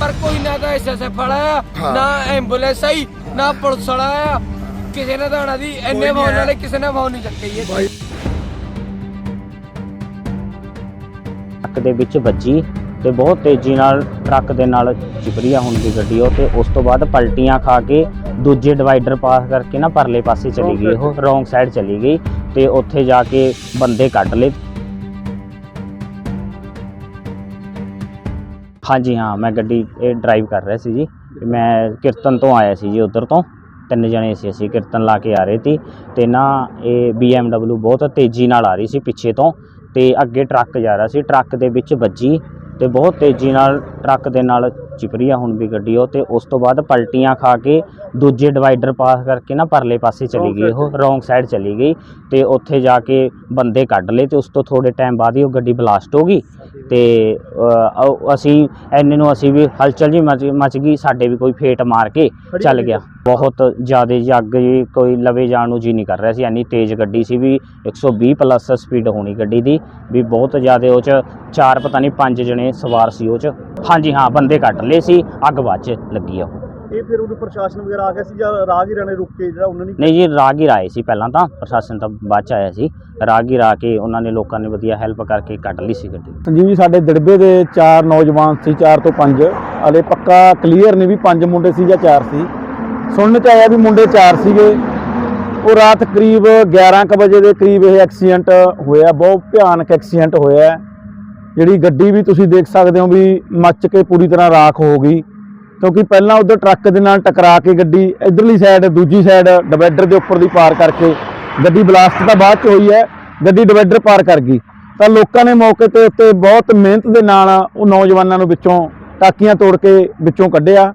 ਪਰ ਕੋਈ ਨਾ ਤਾਂ ਐਸਐਸਐਫ ਵਾਲਾ ਆ। ਨਾ ਐਂਬੂਲੈਂਸ ਆਈ ਨਾ ਪੁਲਿਸ ਵਾਲਾ ਆ। ਕਿਸੇ ਨੇ ਤਾਂ ਆਣਾ ਦੀ ਨਹੀਂ ਫੋਨ। ਵਾਲੇ ਕਿਸੇ ਨੇ ਫੋਨ ਨਹੀਂ ਚੱਕੇ ਬਾਈ। ਟਰੱਕ ਦੇ ਵਿੱਚ ਵੱਜੀ ਤੇ ਬਹੁਤ ਤੇਜ਼ੀ ਨਾਲ ਟਰੱਕ ਦੇ ਨਾਲ ਚਿਪਰੀਆ ਹੋਣ ਦੀ ਗੱਡੀ ਉਹ ਤੇ ਉਸ ਤੋਂ ਬਾਅਦ ਪਲਟੀਆਂ ਖਾ ਕੇ ਦੂਜੇ ਡਿਵਾਈਡਰ ਪਾਸ ਕਰਕੇ ਨਾ ਪਰਲੇ ਪਾਸੇ ਚਲੀ ਗਈ ਉਹ ਰੋਂਗ ਸਾਈਡ ਚਲੀ ਗਈ ਤੇ ਉੱਥੇ ਜਾ ਕੇ ਬੰਦੇ ਕੱਢ ਲਏ। ਹਾਂਜੀ, ਹਾਂ, ਮੈਂ ਗੱਡੀ, ਇਹ ਡਰਾਈਵ ਕਰ ਰਿਹਾ ਸੀ ਜੀ। ਮੈਂ ਕੀਰਤਨ ਤੋਂ ਆਇਆ ਸੀ ਜੀ ਉਧਰ ਤੋਂ। ਤਿੰਨ ਜਣੇ ਸੀ ਅਸੀਂ ਕੀਰਤਨ ਲਾ ਕੇ ਆ ਰਹੇ ਸੀ ਤੇ ਨਾ ਇਹ BMW ਬਹੁਤ ਤੇਜ਼ੀ ਨਾਲ ਆ ਰਹੀ ਸੀ ਪਿੱਛੇ ਤੋਂ ਤੇ ਅੱਗੇ ਟਰੱਕ ਜਾ ਰਿਹਾ ਸੀ। ਟਰੱਕ ਦੇ ਵਿੱਚ ਵੱਜੀ ਤੇ ਬਹੁਤ ਤੇਜ਼ੀ ਨਾਲ ਟਰੱਕ ਦੇ ਨਾਲ ਚਿਪਰੀਆ ਹੁਣ ਵੀ ਗੱਡੀ ਉਹ ਤੇ ਉਸ ਤੋਂ ਬਾਅਦ ਪਲਟੀਆਂ ਖਾ ਕੇ ਦੂਜੇ ਡਿਵਾਈਡਰ ਪਾਸ ਕਰਕੇ ਨਾ ਪਰਲੇ ਪਾਸੇ ਚਲੀ ਗਈ ਉਹ ਰੋਂਗ ਸਾਈਡ ਚਲੀ ਗਈ ਤੇ ਉੱਥੇ ਜਾ ਕੇ ਬੰਦੇ ਕੱਢ ਲਏ ਤੇ ਉਸ ਤੋਂ ਥੋੜੇ ਟਾਈਮ ਬਾਅਦ ਹੀ ਉਹ ਗੱਡੀ ਬਲਾਸਟ ਹੋ ਗਈ ਤੇ ਅਸੀਂ ਐਨੇ ਨੂੰ ਅਸੀਂ ਵੀ ਹਲਚਲ ਜੀ ਮਚ ਗਈ ਸਾਡੇ ਵੀ ਕੋਈ ਫੇਟ ਮਾਰ ਕੇ ਚੱਲ ਗਿਆ। ਬਹੁਤ ਜ਼ਿਆਦਾ ਜੀ ਅੱਗ ਜੀ ਕੋਈ ਲਵੇ ਜਾਣ ਨੂੰ ਜੀ ਨਹੀਂ ਕਰ ਰਿਹਾ ਸੀ ਇੰਨੀ ਤੇਜ਼ ਗੱਡੀ ਸੀ ਵੀ 120 ਪਲੱਸ ਸਪੀਡ ਹੋਣੀ ਗੱਡੀ ਦੀ ਵੀ ਬਹੁਤ ਜ਼ਿਆਦਾ ਉਹ ਚ ਚਾਰ ਪਤਾ ਨਹੀਂ ਪੰਜ ਜਣੇ ਸਵਾਰ ਸੀ ਉਹ ਚ। ਹਾਂਜੀ ਹਾਂ ਬੰਦੇ ਕੱਢ ਲਏ ਸੀ ਅੱਗ ਬਾਅਦ ਚ ਲੱਗੀ ਆ ਉਹ। ਇਹ ਫਿਰ ਉਦੋਂ ਪ੍ਰਸ਼ਾਸਨ ਵਗੈਰਾ ਆ ਗਿਆ ਸੀ ਜਾਂ ਰਾਹਗੀਰਾਂ ਨੇ ਰੁਕ ਕੇ ਜਿਹੜਾ ਉਹਨਾਂ ਨੇ ਨਹੀਂ ਜੀ ਰਾਹਗੀਰ ਆਏ ਸੀ ਪਹਿਲਾਂ ਤਾਂ। ਪ੍ਰਸ਼ਾਸਨ ਤਾਂ ਬਾਅਦ ਚ ਆਇਆ ਸੀ। ਰਾਹਗੀਰ ਆ ਕੇ ਉਹਨਾਂ ਨੇ ਲੋਕਾਂ ਨੇ ਵਧੀਆ ਹੈਲਪ ਕਰਕੇ ਕੱਢ ਲਈ ਸੀ ਗੱਡੀ। ਸੰਜੀਵ ਜੀ ਸਾਡੇ ਦਿੜਬੇ ਦੇ ਚਾਰ ਨੌਜਵਾਨ ਸੀ ਚਾਰ ਤੋਂ ਪੰਜ। ਹਲੇ ਪੱਕਾ ਕਲੀਅਰ ਨਹੀਂ ਵੀ ਪੰਜ ਮੁੰਡੇ ਸੀ ਜਾਂ ਚਾਰ ਸੀ। ਸੁਣਨ ਚ ਆਇਆ ਵੀ ਮੁੰਡੇ ਚਾਰ ਸੀਗੇ। ਉਹ ਰਾਤ ਕਰੀਬ 11 ਕੁ ਵਜੇ ਦੇ ਕਰੀਬ ਇਹ ਐਕਸੀਡੈਂਟ ਹੋਇਆ। ਬਹੁਤ ਭਿਆਨਕ ਐਕਸੀਡੈਂਟ ਹੋਇਆ। ਜਿਹੜੀ ਗੱਡੀ ਵੀ ਤੁਸੀਂ ਦੇਖ ਸਕਦੇ ਹੋ ਵੀ ਮੱਚ ਕੇ ਪੂਰੀ ਤਰ੍ਹਾਂ ਰਾਖ ਹੋ ਗਈ, ਕਿਉਂਕਿ ਪਹਿਲਾਂ ਉਧਰ ਟਰੱਕ ਦੇ ਨਾਲ ਟਕਰਾ ਕੇ ਗੱਡੀ ਇਧਰਲੀ ਸਾਈਡ ਦੂਜੀ ਸਾਈਡ ਡਿਵਾਈਡਰ ਦੇ ਉੱਪਰ ਦੀ ਪਾਰ ਕਰਕੇ ਗੱਡੀ ਬਲਾਸਟ ਤਾਂ ਬਾਅਦ ਚ ਹੋਈ ਹੈ, ਗੱਡੀ ਡਿਵਾਈਡਰ ਪਾਰ ਕਰ ਗਈ। ਤਾਂ ਲੋਕਾਂ ਨੇ ਮੌਕੇ ਤੇ ਉੱਤੇ ਬਹੁਤ ਮਿਹਨਤ ਦੇ ਨਾਲ ਉਹ ਨੌਜਵਾਨਾਂ ਨੂੰ ਵਿੱਚੋਂ ਟਾਕੀਆਂ ਤੋੜ ਕੇ ਵਿੱਚੋਂ ਕੱਢਿਆ।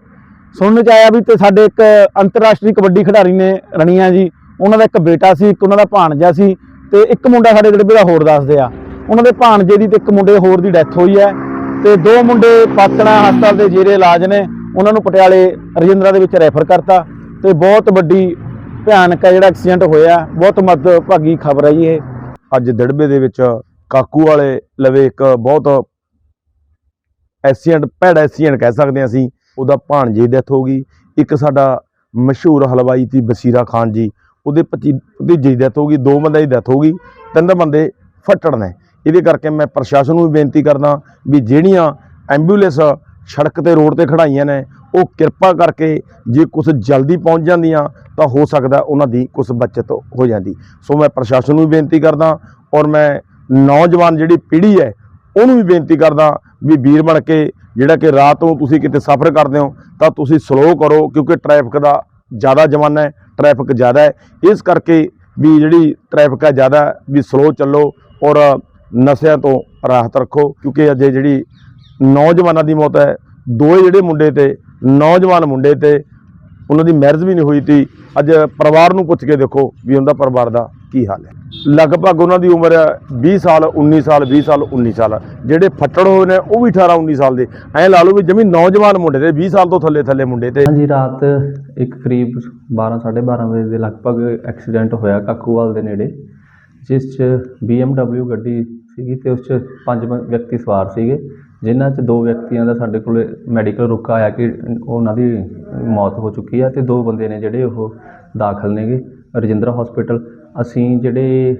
ਸੁਣਨ ਚ ਆਇਆ ਵੀ ਤੇ ਸਾਡੇ ਇੱਕ ਅੰਤਰਰਾਸ਼ਟਰੀ ਕਬੱਡੀ ਖਿਡਾਰੀ ਨੇ ਰਣੀਆਂ ਜੀ, ਉਹਨਾਂ ਦਾ ਇੱਕ ਬੇਟਾ ਸੀ, ਇੱਕ ਉਹਨਾਂ ਦਾ ਭਾਣਜਾ ਸੀ ਤੇ ਇੱਕ ਮੁੰਡਾ ਸਾਡੇ ਜਿਹੜੇ ਦਾ ਹੋਰ ਦੱਸਦੇ ਆ। ਉਹਨਾਂ ਦੇ ਭਾਣਜੇ ਦੀ ਤੇ ਇੱਕ ਮੁੰਡੇ ਹੋਰ ਦੀ ਡੈਥ ਹੋਈ ਹੈ ਤੇ ਦੋ ਮੁੰਡੇ ਪਾਤਣਾ ਹਸਪਤਾਲ ਦੇ ਜੇਰੇ ਇਲਾਜ ਨੇ, ਉਹਨਾਂ ਨੂੰ ਪਟਿਆਲੇ ਰਜਿੰਦਰਾ ਦੇ ਵਿੱਚ ਰੈਫਰ ਕਰਤਾ ਤੇ ਬਹੁਤ ਵੱਡੀ ਭਿਆਨਕ ਹੈ ਜਿਹੜਾ ਐਕਸੀਡੈਂਟ ਹੋਇਆ, ਬਹੁਤ ਮੱਦਭਾਗੀ ਖਬਰ ਹੈ ਜੀ ਇਹ। ਅੱਜ ਦਿੜਬੇ ਦੇ ਵਿੱਚ ਕਾਕੂ ਵਾਲੇ ਲਵੇ ਇੱਕ ਬਹੁਤ ਐਕਸੀਡੈਂਟ, ਭੈੜਾ ਐਕਸੀਡੈਂਟ ਕਹਿ ਸਕਦੇ ਹਾਂ ਅਸੀਂ, ਉਹਦਾ ਭਾਣਜੇ ਦੀ ਡੈਥ ਹੋ ਗਈ। ਇੱਕ ਸਾਡਾ ਮਸ਼ਹੂਰ ਹਲਵਾਈ ਸੀ ਬਸੀਰਾ ਖਾਨ ਜੀ, ਉਹਦੇ ਭਤੀ ਭਤੀਜੇ ਦੀ ਡੈਥ ਹੋ ਗਈ, ਦੋ ਬੰਦਿਆਂ ਦੀ ਡੈਥ ਹੋ ਗਈ, ਤਿੰਨ ਬੰਦੇ ਫੱਟੜ ਨੇ। ਇਹਦੇ ਕਰਕੇ ਮੈਂ ਪ੍ਰਸ਼ਾਸਨ ਨੂੰ ਵੀ ਬੇਨਤੀ ਕਰਦਾ ਵੀ ਜਿਹੜੀਆਂ ਐਂਬੂਲੈਂਸ ਸੜਕ ਤੇ ਰੋਡ ਤੇ ਖੜਾਈਆਂ ਨੇ, ਉਹ ਕਿਰਪਾ ਕਰਕੇ ਜੇ ਕੁਝ ਜਲਦੀ ਪਹੁੰਚ ਜਾਂਦੀਆਂ ਤਾਂ ਹੋ ਸਕਦਾ ਉਹਨਾਂ ਦੀ ਕੁਝ ਬਚਤ ਹੋ ਜਾਂਦੀ। ਸੋ ਮੈਂ ਪ੍ਰਸ਼ਾਸਨ ਨੂੰ ਵੀ ਬੇਨਤੀ ਕਰਦਾ ਔਰ ਮੈਂ ਨੌਜਵਾਨ ਜਿਹੜੀ ਪੀੜ੍ਹੀ ਹੈ, ਉਹਨੂੰ ਵੀ ਬੇਨਤੀ ਕਰਦਾ ਵੀ ਵੀਰ ਬਣ ਕੇ ਜਿਹੜਾ ਕਿ ਰਾਤ ਨੂੰ ਤੁਸੀਂ ਕਿਤੇ ਸਫ਼ਰ ਕਰਦੇ ਹੋ ਤਾਂ ਤੁਸੀਂ ਸਲੋ ਕਰੋ ਕਿਉਂਕਿ ਟ੍ਰੈਫਿਕ ਦਾ ਜ਼ਿਆਦਾ ਜ਼ਮਾਨਾ ਹੈ ਟ੍ਰੈਫਿਕ ਜ਼ਿਆਦਾ ਹੈ। ਇਸ ਕਰਕੇ ਵੀ ਜਿਹੜੀ ਟ੍ਰੈਫਿਕ ਹੈ ਜ਼ਿਆਦਾ, ਵੀ ਸਲੋ ਚੱਲੋ ਔਰ ਨਸ਼ਿਆਂ ਤੋਂ ਰਾਹਤ ਰੱਖੋ, ਕਿਉਂਕਿ ਅੱਜ ਜਿਹੜੀ ਨੌਜਵਾਨਾਂ ਦੀ ਮੌਤ ਹੈ, ਦੋਏ ਜਿਹੜੇ ਮੁੰਡੇ ਤੇ, ਨੌਜਵਾਨ ਮੁੰਡੇ ਤੇ, ਉਹਨਾਂ ਦੀ ਮੈਰਿਜ ਵੀ ਨਹੀਂ ਹੋਈ ਤੀ। ਅੱਜ ਪਰਿਵਾਰ ਨੂੰ ਪੁੱਛ ਕੇ ਦੇਖੋ ਵੀ ਉਹਨਾਂ ਦਾ ਪਰਿਵਾਰ ਦਾ ਕੀ ਹਾਲ ਹੈ। ਲਗਭਗ ਉਹਨਾਂ ਦੀ ਉਮਰ ਹੈ 20 ਸਾਲ 19 ਸਾਲ 20 ਸਾਲ 19 ਸਾਲ। ਜਿਹੜੇ ਫੱਟੜ ਹੋਏ ਨੇ, ਉਹ ਵੀ 18 19 ਸਾਲ ਦੇ। ਐਂ ਲਾ ਲਓ ਵੀ ਜਮੀ ਨੌਜਵਾਨ ਮੁੰਡੇ ਤੇ 20 ਸਾਲ ਤੋਂ ਥੱਲੇ ਥੱਲੇ ਮੁੰਡੇ ਤੇ। ਹਾਂਜੀ, ਰਾਤ ਇੱਕ ਕਰੀਬ 12 12:30 ਵਜੇ ਦੇ ਲਗਭਗ ਐਕਸੀਡੈਂਟ ਹੋਇਆ ਕਾਕੂਵਾਲ ਦੇ ਨੇੜੇ। ਜਿਸ 'ਚ BMW ਗੱਡੀ ਸੀਗੀ ਅਤੇ ਉਸ 'ਚ ਪੰਜ ਵਿਅਕਤੀ ਸਵਾਰ ਸੀਗੇ, ਜਿਨ੍ਹਾਂ 'ਚ ਦੋ ਵਿਅਕਤੀਆਂ ਦਾ ਸਾਡੇ ਕੋਲ ਮੈਡੀਕਲ ਰੁਕਾ ਆਇਆ ਕਿ ਉਹਨਾਂ ਦੀ ਮੌਤ ਹੋ ਚੁੱਕੀ ਆ ਅਤੇ ਦੋ ਬੰਦੇ ਨੇ ਜਿਹੜੇ ਉਹ ਦਾਖਲ ਨੇਗੇ। ਰਜਿੰਦਰਾ ਹੋਸਪਿਟਲ ਅਸੀਂ ਜਿਹੜੇ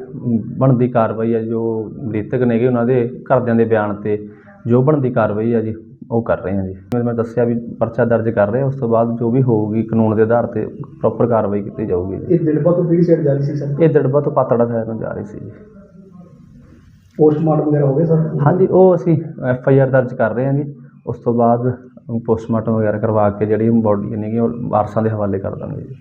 ਬਣਦੀ ਕਾਰਵਾਈ ਹੈ ਜੋ ਮ੍ਰਿਤਕ ਨੇਗੇ ਉਹਨਾਂ ਦੇ ਘਰਦਿਆਂ ਦੇ ਬਿਆਨ ਤੇ, ਜੋ ਬਣਦੀ ਕਾਰਵਾਈ ਹੈ ਜੀ ਉਹ ਕਰ ਰਹੇ ਹਾਂ ਜੀ। ਜਿਵੇਂ ਮੈਂ ਦੱਸਿਆ ਵੀ ਪਰਚਾ ਦਰਜ ਕਰ ਰਹੇ ਹਾਂ ਉਸ ਤੋਂ ਬਾਅਦ ਜੋ ਵੀ ਹੋਊਗੀ ਕਾਨੂੰਨ ਦੇ ਆਧਾਰ ਤੇ ਪ੍ਰੋਪਰ ਕਾਰਵਾਈ ਕੀਤੀ ਜਾਊਗੀ ਜੀ। ਇਹ ਦਿਲਬਾ ਤੋਂ ਕਿਹੜੀ ਸਾਈਡ ਜਾ ਰਹੀ ਸੀ ਸਰ? ਇਹ ਦੜਬਾ ਤੋਂ ਪਾਤੜਾ ਸਾਹਿਬ ਨੂੰ ਜਾ ਰਹੀ ਸੀ ਜੀ। ਪੋਸਟਮਾਰਟਮ ਵਗੈਰਾ ਹੋ ਗਿਆ ਸਰ? ਹਾਂਜੀ ਉਹ ਅਸੀਂ ਐਫ ਆਈ ਆਰ ਦਰਜ ਕਰ ਰਹੇ ਹਾਂ ਜੀ। ਉਸ ਤੋਂ ਬਾਅਦ ਪੋਸਟਮਾਰਟਮ ਵਗੈਰਾ ਕਰਵਾ ਕੇ ਜਿਹੜੀ ਬੋਡੀ ਨੇਗੀ ਉਹ ਵਾਰਸਾਂ ਦੇ ਹਵਾਲੇ ਕਰ ਦਾਂਗੇ ਜੀ।